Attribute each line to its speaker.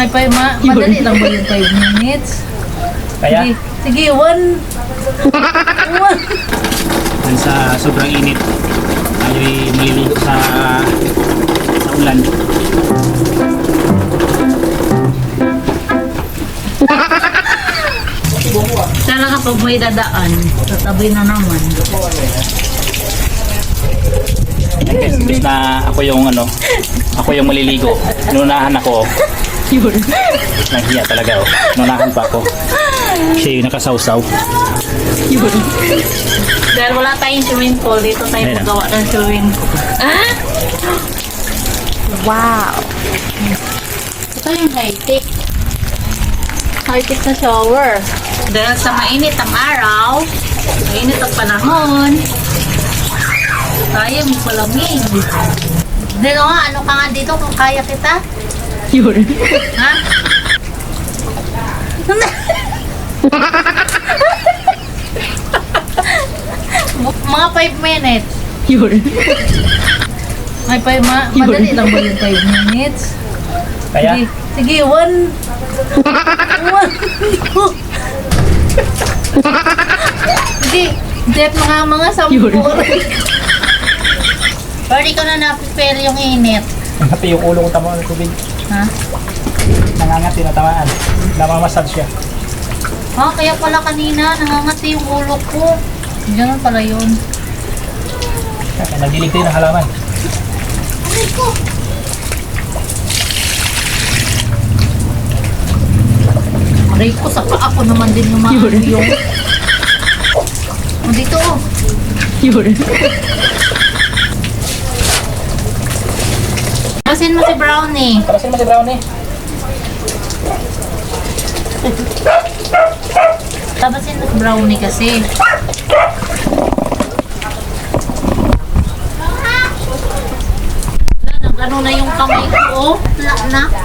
Speaker 1: Ay, pa, ma madali lang ba yung 5 minutes?
Speaker 2: Kaya,
Speaker 1: Sige, sige, one. one.
Speaker 2: dun sa sobrang init, tayo ay maliligo sa sa ulan.
Speaker 1: Talaga pag may dadaan, tatabi na naman.
Speaker 2: Guys, imbis na ako yung ano, ako yung maliligo. Nunahan ako.
Speaker 1: Yun.
Speaker 2: Nahiya talaga oh. Nunahan pa ako. Siya yung nakasawsaw.
Speaker 1: Yun. Dahil wala tayong swimming pool, dito tayo
Speaker 2: Ayun na.
Speaker 1: magawa ng swimming pool. Ah? Wow! Ito yung high-tech. High-tech na shower. Dahil sa mainit ang araw, mainit ang panahon, tayo magpalamig. Dino nga, ano ka nga dito kung kaya kita?
Speaker 3: Yun.
Speaker 1: Ha? Mga 5 minutes.
Speaker 3: Yun.
Speaker 1: Ay, pa, ma madali lang ba yung 5 minutes?
Speaker 2: Kaya,
Speaker 1: Sige, sige, one. one. sige, dep mga mga sampu.
Speaker 3: Yun.
Speaker 1: Di ko na na-prepare yung init.
Speaker 2: pati yung ulo ko tama ng tubig.
Speaker 1: Ha?
Speaker 2: Nangangati na tamaan. Namamassage siya.
Speaker 1: Ah, kaya pala kanina, nangangati yung ulo ko. Ganun pala yun.
Speaker 2: Nagdilig tayo ng halaman.
Speaker 1: Aray ko! Aray ko, sa paa ko naman din yung mga
Speaker 3: Yun.
Speaker 1: yung... Oh, dito oh.
Speaker 3: Yun.
Speaker 1: Pasin mo si Brownie.
Speaker 2: Tarasin mo si Brownie.
Speaker 1: Tabasin mo si Brownie kasi. Nag-ano na yung kamay ko, oh. Wala na.